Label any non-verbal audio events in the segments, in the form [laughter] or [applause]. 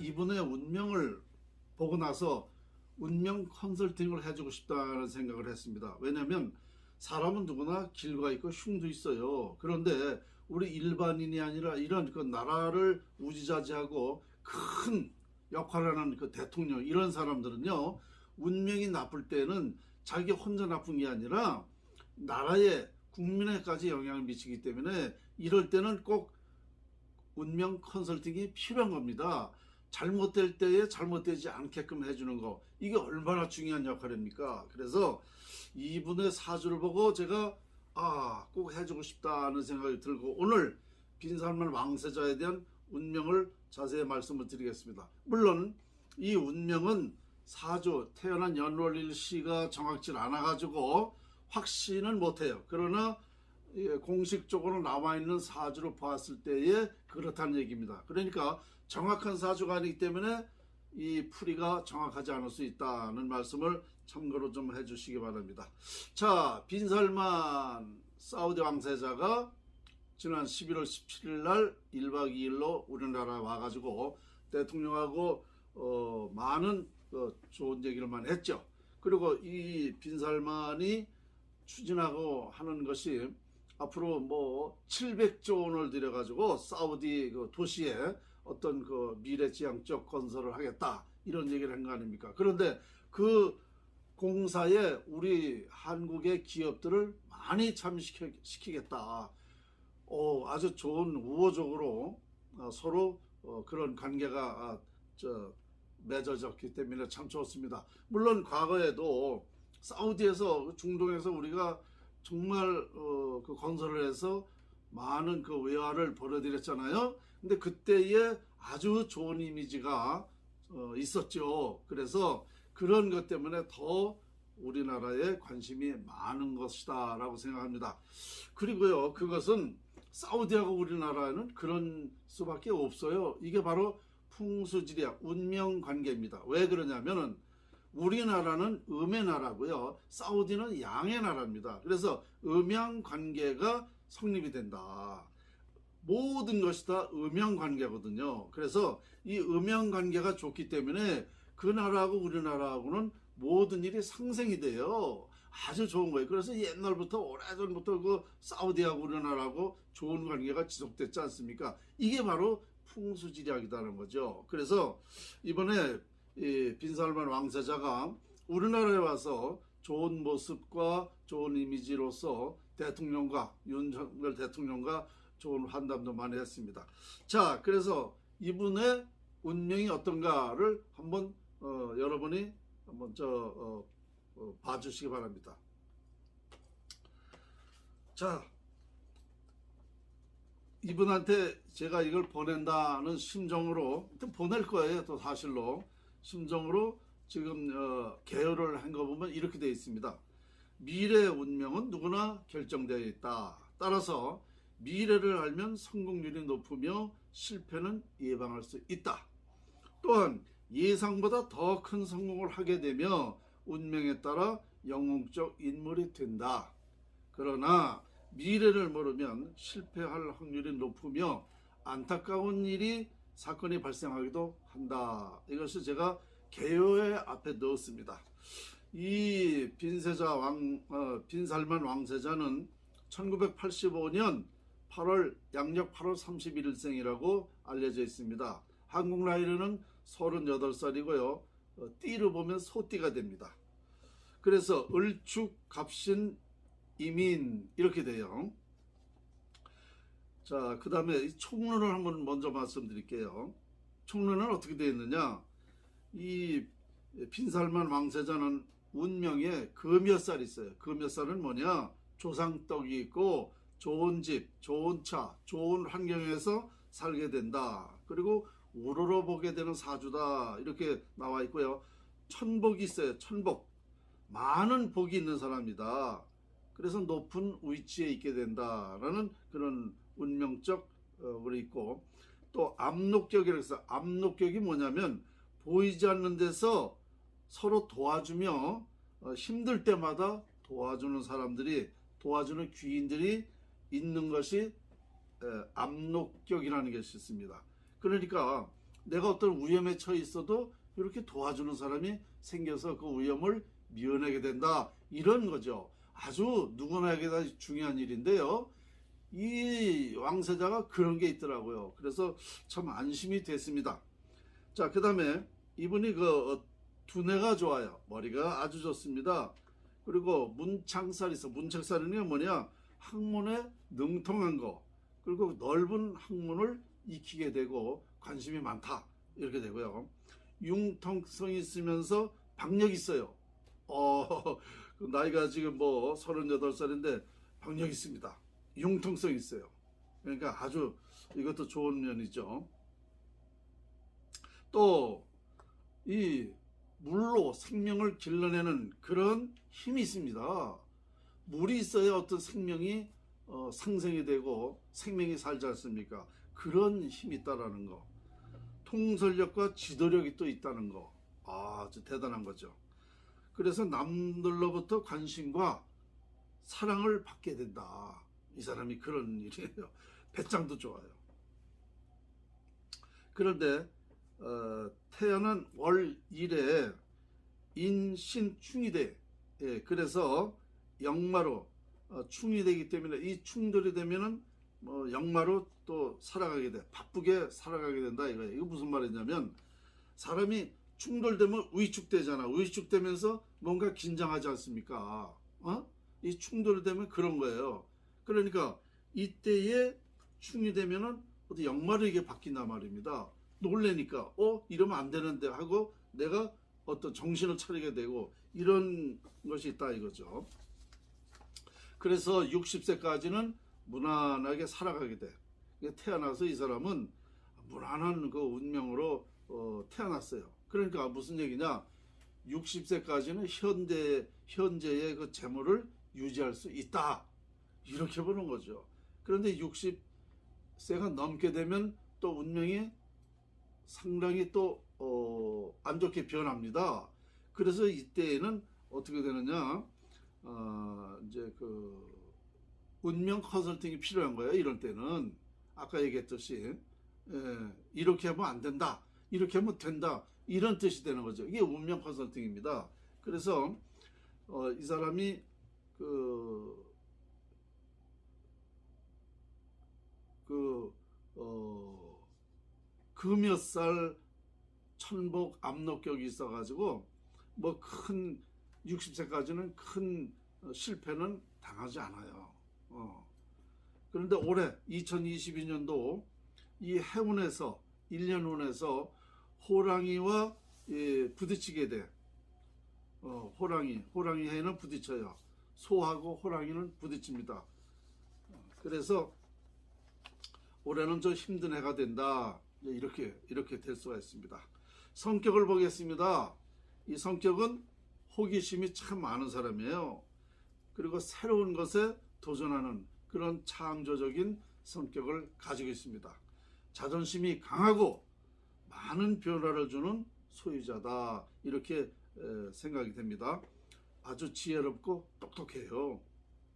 이분의 운명을 보고 나서 운명 컨설팅을 해주고 싶다는 생각을 했습니다. 왜냐하면 사람은 누구나 길과 있고 흉도 있어요. 그런데 우리 일반인이 아니라 이런 그 나라를 우지자지하고 큰 역할을 하는 그 대통령 이런 사람들은요 운명이 나쁠 때는 자기 혼자 나쁜 게 아니라 나라에 국민에까지 영향을 미치기 때문에 이럴 때는 꼭 운명 컨설팅이 필요한 겁니다. 잘못될 때에 잘못되지 않게끔 해주는 거 이게 얼마나 중요한 역할입니까? 그래서 이분의 사주를 보고 제가 아 꼭 해주고 싶다는 생각이 들고 오늘 빈살만 왕세자에 대한 운명을 자세히 말씀을 드리겠습니다. 물론 이 운명은 사주 태어난 연월 일 시가 정확치 않아 가지고 확신은 못해요. 그러나 예, 공식적으로 나와 있는 사주로 봤을 때에 그렇다는 얘기입니다. 그러니까 정확한 사주가 아니기 때문에 이 풀이가 정확하지 않을 수 있다는 말씀을 참고로 좀 해주시기 바랍니다. 자, 빈살만 사우디 왕세자가 지난 11월 17일 날 1박 2일로 우리나라 와가지고 대통령하고 어, 많은 어, 좋은 얘기를 많이 했죠. 그리고 이 빈살만이 추진하고 하는 것이 앞으로 뭐 700조 원을 들여가지고 사우디 그 도시에 어떤 그 미래지향적 건설을 하겠다 이런 얘기를 한 거 아닙니까? 그런데 그 공사에 우리 한국의 기업들을 많이 참여시키겠다. 어, 아주 좋은 우호적으로 어, 서로 어, 그런 관계가 아, 저, 맺어졌기 때문에 참 좋습니다. 물론 과거에도 사우디에서 중동에서 우리가 정말 어, 그 건설을 해서 많은 그 외화를 벌어들였잖아요. 근데 그때에 아주 좋은 이미지가 어, 있었죠. 그래서 그런 것 때문에 더 우리나라에 관심이 많은 것이다 라고 생각합니다. 그리고요, 그것은 사우디하고 우리나라에는 그런 수밖에 없어요. 이게 바로 풍수지리학, 운명 관계입니다. 왜 그러냐면은 우리나라는 음의 나라고요. 사우디는 양의 나라입니다. 그래서 음양 관계가 성립이 된다. 모든 것이 다 음양 관계거든요. 그래서 이 음양 관계가 좋기 때문에 그 나라하고 우리나라하고는 모든 일이 상생이 돼요. 아주 좋은 거예요. 그래서 옛날부터 오래전부터 그 사우디하고 우리나라하고 좋은 관계가 지속됐지 않습니까? 이게 바로 풍수지리학이라는 거죠. 그래서 이번에 이 빈살만 왕세자가 우리나라에 와서 좋은 모습과 좋은 이미지로서 대통령과 윤석열 대통령과 좋은 환담도 많이 했습니다. 자, 그래서 이분의 운명이 어떤가를 한번 어, 여러분이 한번 저 어, 어, 봐주시기 바랍니다. 자, 이분한테 제가 이걸 보낸다는 심정으로 보낼 거예요. 또 사실로 심정으로 지금 어, 개요를 한 거 보면 이렇게 되어 있습니다. 미래 운명은 누구나 결정되어 있다. 따라서 미래를 알면 성공률이 높으며 실패는 예방할 수 있다. 또한 예상보다 더 큰 성공을 하게 되며 운명에 따라 영웅적 인물이 된다. 그러나 미래를 모르면 실패할 확률이 높으며 안타까운 일이 사건이 발생하기도 한다. 이것을 제가 개요의 앞에 넣었습니다. 이 빈세자 왕, 어, 빈살만 왕세자는 1985년 8월 양력 8월 31일생이라고 알려져 있습니다. 한국 나이로는 38살이고요. 어, 띠를 보면 소띠가 됩니다. 그래서 을축, 갑신, 이민 이렇게 돼요. 자, 그 다음에 총론을 한번 먼저 말씀드릴게요. 총론은 어떻게 되어 있느냐? 이 빈살만 왕세자는 운명에 금여살이 있어요. 금여살은 뭐냐? 조상떡이 있고 좋은 집, 좋은 차, 좋은 환경에서 살게 된다. 그리고 우러러 보게 되는 사주다. 이렇게 나와 있고요. 천복이 있어요. 천복. 많은 복이 있는 사람이다. 그래서 높은 위치에 있게 된다라는 그런 운명적 어, 우리 있고 또 압록격이라고 해서 압록격이 뭐냐면 보이지 않는 데서 서로 도와주며 어, 힘들 때마다 도와주는 사람들이 도와주는 귀인들이 있는 것이 에, 압록격이라는 것이 있습니다. 그러니까 내가 어떤 위험에 처해 있어도 이렇게 도와주는 사람이 생겨서 그 위험을 미워내게 된다. 이런 거죠. 아주 누구나에게 다 중요한 일인데요. 이 왕세자가 그런 게 있더라고요. 그래서 참 안심이 됐습니다. 자, 그 다음에 이분이 그 어, 두뇌가 좋아요. 머리가 아주 좋습니다. 그리고 문창살이 있어. 문창살은 뭐냐? 학문에 능통한 거. 그리고 넓은 학문을 익히게 되고 관심이 많다. 이렇게 되고요. 융통성이 있으면서 박력이 있어요. 어, 그 나이가 지금 뭐 38살인데 박력이 있습니다. 융통성이 있어요. 그러니까 아주 이것도 좋은 면이죠. 또 이 물로 생명을 길러내는 그런 힘이 있습니다. 물이 있어야 어떤 생명이 어, 상생이 되고 생명이 살지 않습니까? 그런 힘이 있다라는 거. 통솔력과 지도력이 또 있다는 거. 아, 아주 대단한 거죠. 그래서 남들로부터 관심과 사랑을 받게 된다. 이 사람이 그런 일이에요. [laughs] 배짱도 좋아요. 그런데 어, 태어난 월 1에 인신충이 돼. 예, 그래서 역마로 어, 충이 되기 때문에 이 충돌이 되면은 뭐 역마로 또 살아가게 돼. 바쁘게 살아가게 된다 이거예요. 이거 무슨 말이냐면 사람이 충돌되면 위축되잖아. 위축되면서 뭔가 긴장하지 않습니까? 어? 이 충돌이 되면 그런 거예요. 그러니까 이때에 충이 되면은 어디 역마르게 바뀐단 말입니다. 놀래니까 어 이러면 안 되는데 하고 내가 어떤 정신을 차리게 되고 이런 것이 있다 이거죠. 그래서 60세까지는 무난하게 살아가게 돼. 태어나서 이 사람은 무난한 그 운명으로 어, 태어났어요. 그러니까 무슨 얘기냐? 60세까지는 현대 현재의 그 재물을 유지할 수 있다. 이렇게 보는 거죠. 그런데 60세가 넘게 되면 또 운명이 상당히 또, 어, 안 좋게 변합니다. 그래서 이때에는 어떻게 되느냐, 어, 이제 그, 운명 컨설팅이 필요한 거예요. 이런 때는. 아까 얘기했듯이, 예, 이렇게 하면 안 된다. 이렇게 하면 된다. 이런 뜻이 되는 거죠. 이게 운명 컨설팅입니다. 그래서, 어, 이 사람이 그, 그, 어, 그몇살 천복 압록격이 있어가지고 뭐큰 60세까지는 큰 실패는 당하지 않아요. 어. 그런데 올해 2022년도 이 해운에서 1년 운에서 호랑이와 예, 부딪히게 돼. 어, 호랑이, 호랑이 해는 부딪혀요. 소하고 호랑이는 부딪힙니다. 그래서 올해는 좀 힘든 해가 된다. 이렇게 이렇게 될 수가 있습니다. 성격을 보겠습니다. 이 성격은 호기심이 참 많은 사람이에요. 그리고 새로운 것에 도전하는 그런 창조적인 성격을 가지고 있습니다. 자존심이 강하고 많은 변화를 주는 소유자다. 이렇게 생각이 됩니다. 아주 지혜롭고 똑똑해요.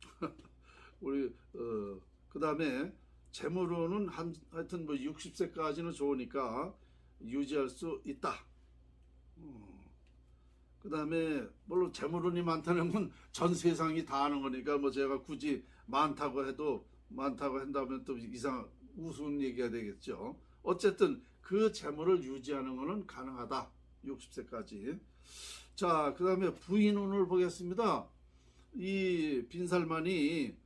[laughs] 우리 어, 그 다음에 재물로는 한, 하여튼 뭐 60세까지는 좋으니까 유지할 수 있다. 어. 그 다음에 물론 재물운이 많다는 건 전 세상이 다 아는 거니까 뭐 제가 굳이 많다고 해도 많다고 한다면 또 이상 우스운 얘기가 되겠죠. 어쨌든 그 재물을 유지하는 것은 가능하다. 60세까지. 자, 그 다음에 부인운을 보겠습니다. 이 빈살만이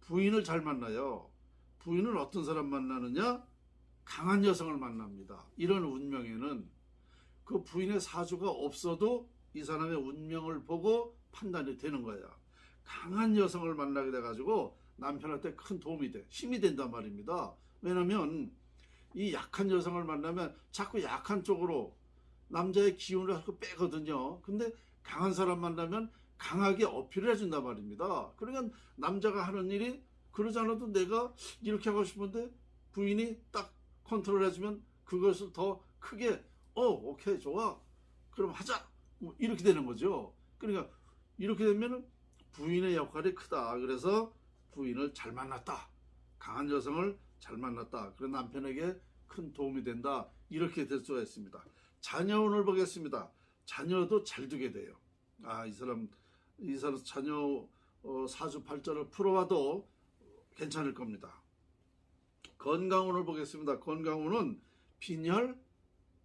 부인을 잘 만나요. 부인은 어떤 사람 만나느냐? 강한 여성을 만납니다. 이런 운명에는 그 부인의 사주가 없어도 이 사람의 운명을 보고 판단이 되는 거야. 강한 여성을 만나게 돼가지고 남편한테 큰 도움이 돼. 힘이 된단 말입니다. 왜냐면 이 약한 여성을 만나면 자꾸 약한 쪽으로 남자의 기운을 자꾸 빼거든요. 근데 강한 사람 만나면 강하게 어필을 해준단 말입니다. 그러니까 남자가 하는 일이 그러지 않아도 내가 이렇게 하고 싶은데 부인이 딱 컨트롤 해주면 그것을 더 크게 어 오케이 좋아 그럼 하자 뭐 이렇게 되는 거죠. 그러니까 이렇게 되면 부인의 역할이 크다. 그래서 부인을 잘 만났다. 강한 여성을 잘 만났다. 그런 남편에게 큰 도움이 된다. 이렇게 될 수가 있습니다. 자녀운을 보겠습니다. 자녀도 잘 두게 돼요. 아, 이 사람, 이 사람 자녀 어, 사주팔자를 풀어와도 괜찮을 겁니다. 건강운을 보겠습니다. 건강운은 빈혈,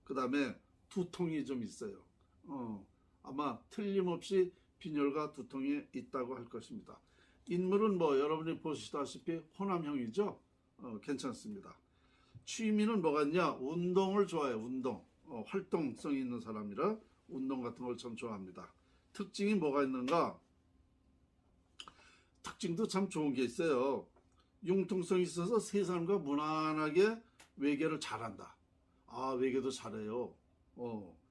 그 다음에 두통이 좀 있어요. 어, 아마 틀림없이 빈혈과 두통이 있다고 할 것입니다. 인물은 뭐 여러분이 보시다시피 호남형이죠. 어, 괜찮습니다. 취미는 뭐가 있냐? 운동을 좋아해요. 운동. 어, 활동성이 있는 사람이라 운동 같은 걸 참 좋아합니다. 특징이 뭐가 있는가? 특징도 참 좋은 게 있어요. 융통성이 있어서 세상과 무난하게 외계를 잘한다. 아, 외계도 잘해요. 어.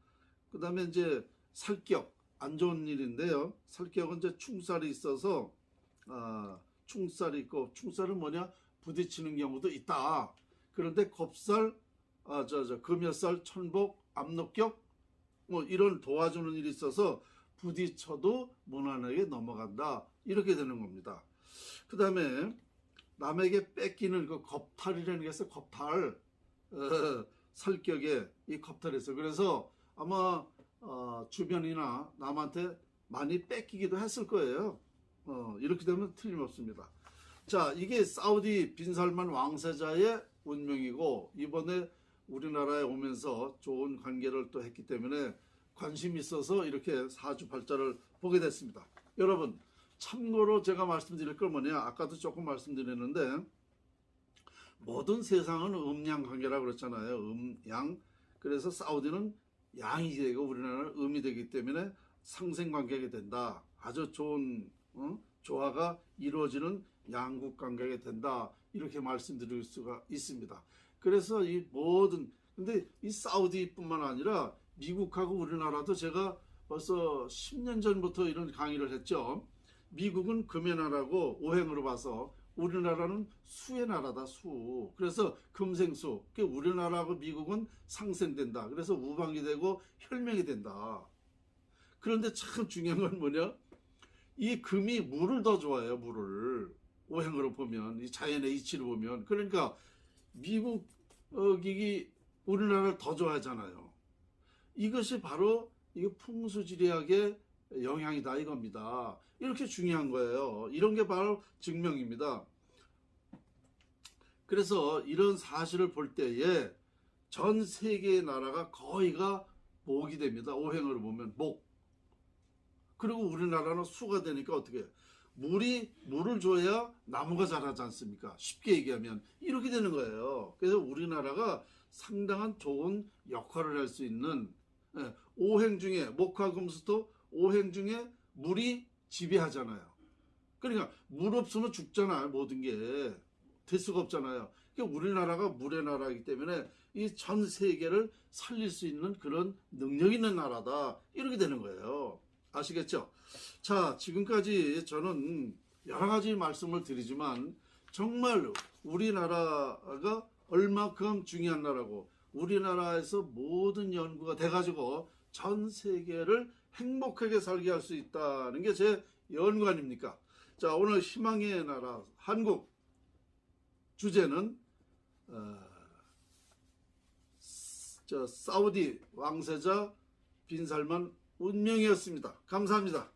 그 다음에 이제 살격. 안 좋은 일인데요. 살격은 이제 충살이 있어서, 아, 충살이 있고, 충살은 뭐냐? 부딪히는 경우도 있다. 그런데 겁살, 아, 저, 저, 금여살, 천복, 압록격, 뭐 이런 도와주는 일이 있어서 부딪혀도 무난하게 넘어간다. 이렇게 되는 겁니다. 그 다음에 남에게 뺏기는 그 겁탈이라는 게 있어요. 겁탈. 어, 설격에 이 겁탈에서. 그래서 아마 어, 주변이나 남한테 많이 뺏기기도 했을 거예요. 어, 이렇게 되면 틀림없습니다. 자, 이게 사우디 빈살만 왕세자의 운명이고 이번에 우리나라에 오면서 좋은 관계를 또 했기 때문에 관심이 있어서 이렇게 사주팔자를 보게 됐습니다. 여러분, 참고로 제가 말씀드릴 건 뭐냐? 아까도 조금 말씀드렸는데 모든 세상은 음양 관계라고 그랬잖아요. 음, 양. 그래서 사우디는 양이 되고 우리나라는 음이 되기 때문에 상생 관계가 된다. 아주 좋은 어? 조화가 이루어지는 양국 관계가 된다. 이렇게 말씀드릴 수가 있습니다. 그래서 이 모든 근데 이 사우디뿐만 아니라 미국하고 우리나라도 제가 벌써 10년 전부터 이런 강의를 했죠. 미국은 금의 나라고 오행으로 봐서 우리나라는 수의 나라다 수. 그래서 금생수. 그 우리나라하고 미국은 상생된다. 그래서 우방이 되고 혈명이 된다. 그런데 참 중요한 건 뭐냐? 이 금이 물을 더 좋아해요. 물을 오행으로 보면 이 자연의 이치를 보면 그러니까 미국이 우리나라를 더 좋아하잖아요. 이것이 바로 이게 풍수지리학의 영향이다 이겁니다. 이렇게 중요한 거예요. 이런 게 바로 증명입니다. 그래서 이런 사실을 볼 때에 전 세계의 나라가 거의가 목이 됩니다. 오행으로 보면 목. 그리고 우리나라는 수가 되니까 어떻게? 물이 물을 줘야 나무가 자라지 않습니까? 쉽게 얘기하면 이렇게 되는 거예요. 그래서 우리나라가 상당한 좋은 역할을 할 수 있는 예, 오행 중에 목화 금수토 오행 중에 물이 지배하잖아요. 그러니까 물 없으면 죽잖아요. 모든 게 될 수가 없잖아요. 그러니까 우리나라가 물의 나라이기 때문에 이 전 세계를 살릴 수 있는 그런 능력 있는 나라다. 이렇게 되는 거예요. 아시겠죠? 자, 지금까지 저는 여러 가지 말씀을 드리지만 정말 우리나라가 얼마큼 중요한 나라고 우리나라에서 모든 연구가 돼가지고 전 세계를 행복하게 살게 할 수 있다는 게 제 연구 아닙니까? 자, 오늘 희망의 나라 한국 주제는 어, 저 사우디 왕세자 빈살만 운명이었습니다. 감사합니다.